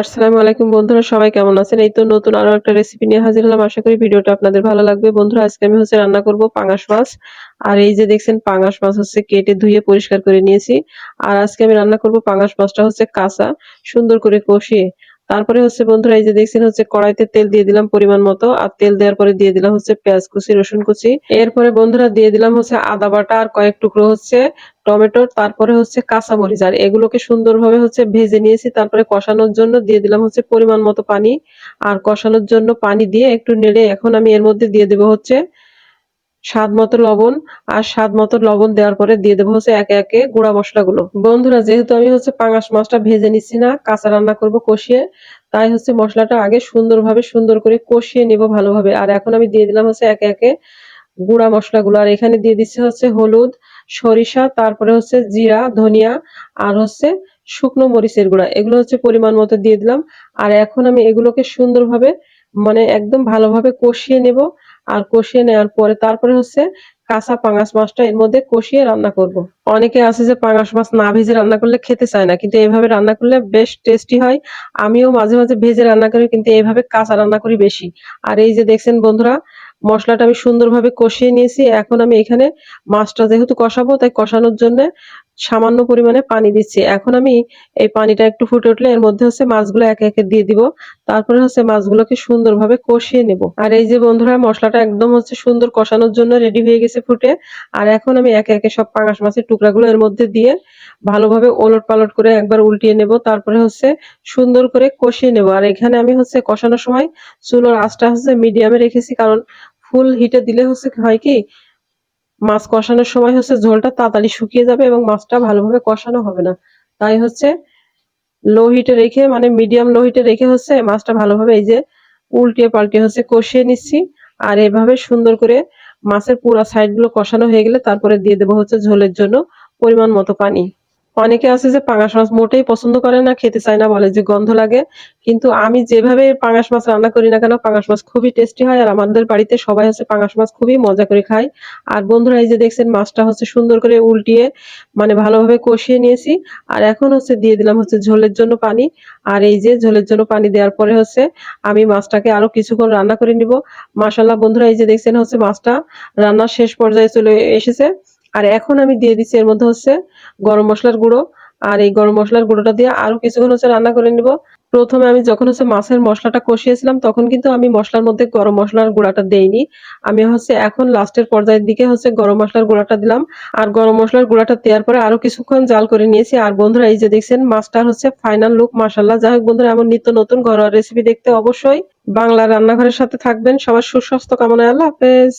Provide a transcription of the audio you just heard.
আসসালামু আলাইকুম বন্ধুরা, সবাই কেমন আছেন? এই তো নতুন আরও একটা রেসিপি নিয়ে হাজির হলাম। আশা করি ভিডিওটা আপনাদের ভালো লাগবে। বন্ধুরা, আজকে আমি হচ্ছে রান্না করব পাঙাশ মাছ। আর এই যে দেখছেন, পাঙাশ মাছ হচ্ছে কেটে ধুয়ে পরিষ্কার করে নিয়েছি। আর আজকে আমি রান্না করব পাঙাশ মাছটা হচ্ছে কাঁচা, সুন্দর করে কষিয়ে। তারপরে হচ্ছে বন্ধুরা, এই যে দেখছেন হচ্ছে কড়াইতে তেল দিয়ে দিলাম পরিমাণ মতো, আর তেল দেওয়ার পরে দিয়ে দিলাম হচ্ছে পেঁয়াজ কুচি, রসুন কুচি। এরপরে বন্ধুরা দিয়ে দিলাম হচ্ছে আদা বাটা আর কয়েক টুকরো হচ্ছে টমেটো তারপরে হচ্ছে কাঁচামরিচ। আর এগুলোকে সুন্দরভাবে হচ্ছে ভেজে নিয়েছি, তারপরে কষানোর জন্য দিয়ে দিলাম হচ্ছে পরিমাণ মতো পানি। আর কষানোর জন্য পানি দিয়ে একটু নেড়ে এখন আমি এর মধ্যে দিয়ে দেবো হচ্ছে স্বাদ মতো লবণ আর স্বাদ মতো লবণ দেওয়ার পরে দিয়ে দেবো হচ্ছে একে একে গুঁড়া মশলাগুলো। বন্ধুরা, যেহেতু আমি হচ্ছে পাঙাশ মাছটা ভেজে নিচ্ছি না, কাঁচা রান্না করব কষিয়ে, তাই হচ্ছে মশলাটা আগে সুন্দরভাবে সুন্দর করে কষিয়ে নিব ভালোভাবে। আর এখন আমি দিয়ে দিলাম হচ্ছে একে একে গুঁড়া মশলাগুলো। আর এখানে দিয়ে দিচ্ছে হচ্ছে হলুদ, সরিষা, তারপরে হচ্ছে জিরা, ধনিয়া আর হচ্ছে শুকনো মরিচের গুঁড়া। এগুলো হচ্ছে পরিমাণ মতো দিয়ে দিলাম। আর এখন আমি এগুলোকে সুন্দরভাবে মানে একদম ভালোভাবে কষিয়ে নেব। আর কষিয়ে নেওয়ার পরে তারপরে হচ্ছে কাঁচা পাঙাশ মাছটা এর মধ্যে কষিয়ে রান্না করব। অনেকে আছে যে পাঙাশ মাছ না ভেজে রান্না করলে খেতে চায় না, কিন্তু এইভাবে রান্না করলে বেশ টেস্টি হয়। আমিও মাঝে মাঝে ভেজে রান্না করি, কিন্তু এইভাবে কাঁচা রান্না করি বেশি। আর এই যে দেখছেন বন্ধুরা, মশলাটা আমি সুন্দরভাবে কষিয়ে নিয়েছি। এখন আমি এখানে মাছটা যেহেতু কষাবো, তাই কষানোর জন্য সামান্য পরিমাণে পানি দিচ্ছি। এখন আমি এই পানিটা একটু ফুটে উঠলে এর মধ্যে হচ্ছে মাছগুলো একে একে দিয়ে দিব। তারপরে হচ্ছে মাছগুলোকে সুন্দরভাবে কষিয়ে নেব। আর এই যে বন্ধুরা, মশলাটা একদম হচ্ছে সুন্দর কষানোর জন্য রেডি হয়ে গেছে ফুটে। আর এখন আমি একে একে সব পাঙাশ মাছের টুকরাগুলো এর মধ্যে দিয়ে ভালোভাবে ওলট পালট করে একবার উল্টিয়ে নেব। তারপরে হচ্ছে সুন্দর করে কষিয়ে নেব। আর এখানে আমি হচ্ছে কষানোর সময় চুলোর আঁচটা হচ্ছে মিডিয়ামে রেখেছি। কারণ ফুল হিটে দিলে হচ্ছে হয় কি মাছ কষানোর সময় হচ্ছে ঝোলটা তাড়াতাড়ি শুকিয়ে যাবে এবং মাছটা ভালোভাবে কষানো হবে না। তাই হচ্ছে লো হিটে রেখে মানে মিডিয়াম লো হিটে রেখে হচ্ছে মাছটা ভালোভাবে এই যে উল্টিয়ে পাল্টে হচ্ছে কষিয়ে নিচ্ছি। আর এভাবে সুন্দর করে মাছের পুরা সাইডগুলো কষানো হয়ে গেলে তারপরে দিয়ে দেবো হচ্ছে ঝোলের জন্য পরিমাণ মতো পানি। অনেকে আছে যে পাঙাশ মাছ মোটেই পছন্দ করে না, খেতে চায় না, বলে যে গন্ধ লাগে। কিন্তু আমি যেভাবে পাঙাশ মাছ রান্না করি না কেন, পাঙাশ মাছ খুবই টেস্টি হয় আর আমাদের বাড়িতে সবাই হচ্ছে পাঙাশ মাছ খুবই মজা করে খায়। আর বন্ধুরা, এই যে দেখছেন মাছটা হচ্ছে সুন্দর করে উল্টিয়ে মানে ভালোভাবে কষিয়ে নিয়েছি। আর এখন হচ্ছে দিয়ে দিলাম হচ্ছে ঝোলের জন্য পানি। আর এই যে ঝোলের জন্য পানি দেওয়ার পরে হচ্ছে আমি মাছটাকে আরও কিছুক্ষণ রান্না করে নিব। মাসাল্লাহ বন্ধুরা, এই যে দেখছেন হচ্ছে মাছটা রান্নার শেষ পর্যায়ে চলে এসেছে। আর এখন আমি দিয়ে দিচ্ছি এর মধ্যে হচ্ছে গরম মশলার গুঁড়ো। আর এই গরম মশলার গুঁড়োটা দিয়ে আরও কিছুক্ষণ হচ্ছে রান্না করে নিব। প্রথমে আমি যখন হচ্ছে মাছের মশলাটা কষিয়েছিলাম, তখন কিন্তু আমি মশলার মধ্যে গরম মশলার গুঁড়াটা দেইনি। আমি হচ্ছে এখন লাস্টের পর্যায়ের দিকে হচ্ছে গরম মশলার গুঁড়াটা দিলাম। আর গরম মশলার গুঁড়াটা দেওয়ার পরে আরও কিছুক্ষণ জাল করে নিয়েছি। আর বন্ধুরা, এই যে দেখছেন, মাছটার হচ্ছে ফাইনাল লুক মাসাল্লাহ যাই হোক বন্ধুরা, এমন নিত্য নতুন ঘরোয়া রেসিপি দেখতে অবশ্যই বাংলা রান্নাঘরের সাথে থাকবেন। সবার সুস্বাস্থ্য কামনায় আল্লাহ হাফেজ।